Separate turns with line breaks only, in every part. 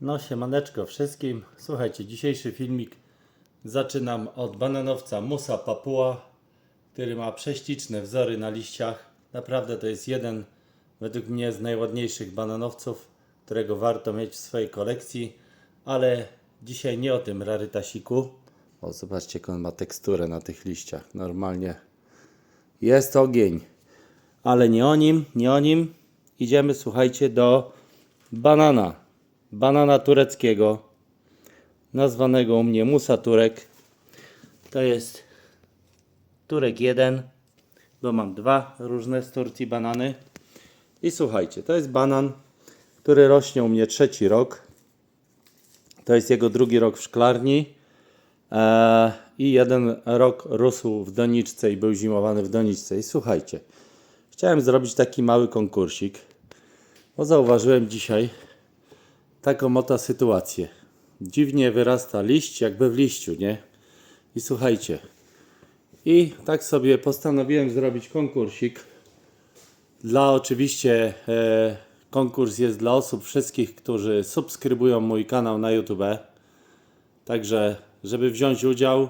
No siemaneczko wszystkim. Słuchajcie, dzisiejszy filmik zaczynam od bananowca Musa Papua, który ma prześliczne wzory na liściach. Naprawdę to jest jeden według mnie z najładniejszych bananowców, którego warto mieć w swojej kolekcji, ale dzisiaj nie o tym rarytasiku. O, zobaczcie, jak on ma teksturę na tych liściach. Normalnie jest ogień. Ale nie o nim, nie o nim. Idziemy, słuchajcie, do banana. Banana tureckiego, nazwanego u mnie Musa Turek. To jest Turek 1, bo mam dwa różne z Turcji banany. I słuchajcie, to jest banan, który rośnie u mnie trzeci rok. To jest jego drugi rok w szklarni. Eee, I jeden rok rósł w doniczce i był zimowany w doniczce. I słuchajcie, chciałem zrobić taki mały konkursik, bo zauważyłem dzisiaj taką oto sytuację. Dziwnie wyrasta liść, jakby w liściu, nie? I słuchajcie, i tak sobie postanowiłem zrobić konkursik. Dla oczywiście e, konkurs jest dla osób wszystkich, którzy subskrybują mój kanał na YouTube. Także, żeby wziąć udział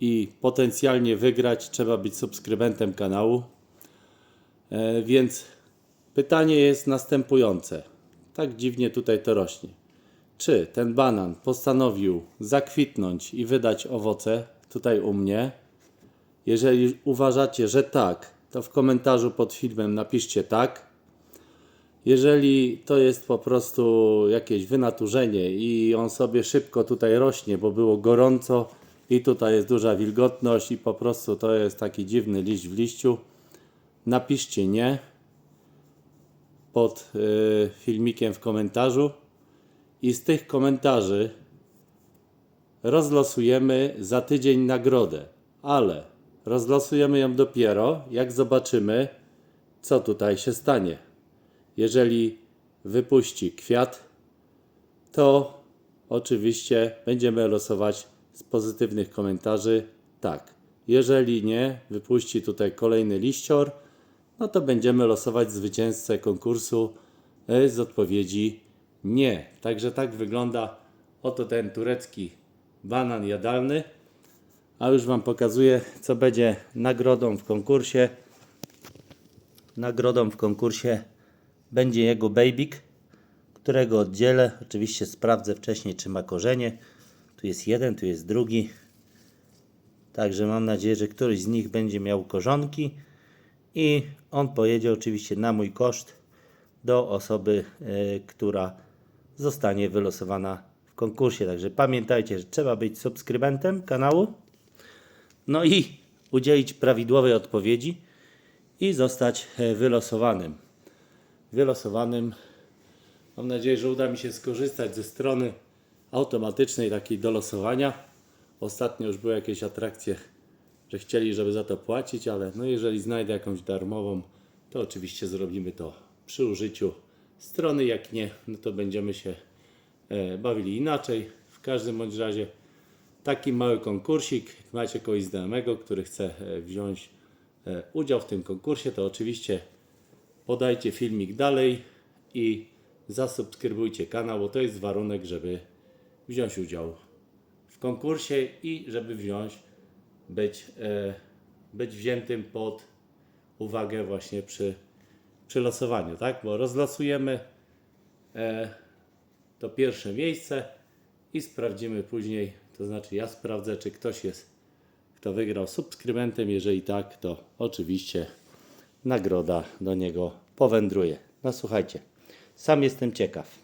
i potencjalnie wygrać, trzeba być subskrybentem kanału. E, więc pytanie jest następujące. Tak dziwnie tutaj to rośnie. Czy ten banan postanowił zakwitnąć i wydać owoce tutaj u mnie? Jeżeli uważacie, że tak, to w komentarzu pod filmem napiszcie tak. Jeżeli to jest po prostu jakieś wynaturzenie i on sobie szybko tutaj rośnie, bo było gorąco i tutaj jest duża wilgotność i po prostu to jest taki dziwny liść w liściu, napiszcie nie pod y, filmikiem w komentarzu i z tych komentarzy rozlosujemy za tydzień nagrodę, ale rozlosujemy ją dopiero jak zobaczymy co tutaj się stanie. Jeżeli wypuści kwiat, to oczywiście będziemy losować z pozytywnych komentarzy tak. Jeżeli nie, wypuści tutaj kolejny liścior, no to będziemy losować zwycięzcę konkursu e, z odpowiedzi nie. Także tak wygląda oto ten turecki banan jadalny. A już Wam pokazuję, co będzie nagrodą w konkursie. Nagrodą w konkursie będzie jego babik, którego oddzielę. Oczywiście sprawdzę wcześniej, czy ma korzenie. Tu jest jeden, tu jest drugi. Także mam nadzieję, że któryś z nich będzie miał korzonki i on pojedzie oczywiście na mój koszt do osoby, e, która zostanie wylosowana w konkursie. Także pamiętajcie, że trzeba być subskrybentem kanału, no i udzielić prawidłowej odpowiedzi i zostać e, wylosowanym. Wylosowanym. Mam nadzieję, że uda mi się skorzystać ze strony automatycznej takiej do losowania. Ostatnio już były jakieś atrakcje że chcieli, żeby za to płacić, ale no jeżeli znajdę jakąś darmową, to oczywiście zrobimy to przy użyciu strony. Jak nie, no to będziemy się e, bawili inaczej. W każdym bądź razie taki mały konkursik. Jak macie kogoś znajomego, który chce e, wziąć e, udział w tym konkursie, to oczywiście podajcie filmik dalej i zasubskrybujcie kanał, bo to jest warunek, żeby wziąć udział w konkursie i żeby wziąć być, e, być wziętym pod uwagę właśnie przy, przy losowaniu, tak? Bo rozlosujemy e, to pierwsze miejsce i sprawdzimy później, to znaczy ja sprawdzę, czy ktoś jest, kto wygrał subskrybentem. Jeżeli tak, to oczywiście nagroda do niego powędruje. No słuchajcie, sam jestem ciekaw.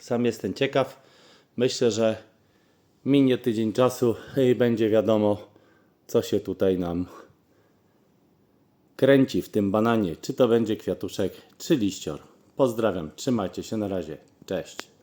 Sam jestem ciekaw. Myślę, że minie tydzień czasu i będzie wiadomo, co się tutaj nam kręci w tym bananie. Czy to będzie kwiatuszek, czy liścior. Pozdrawiam, trzymajcie się na razie. Cześć.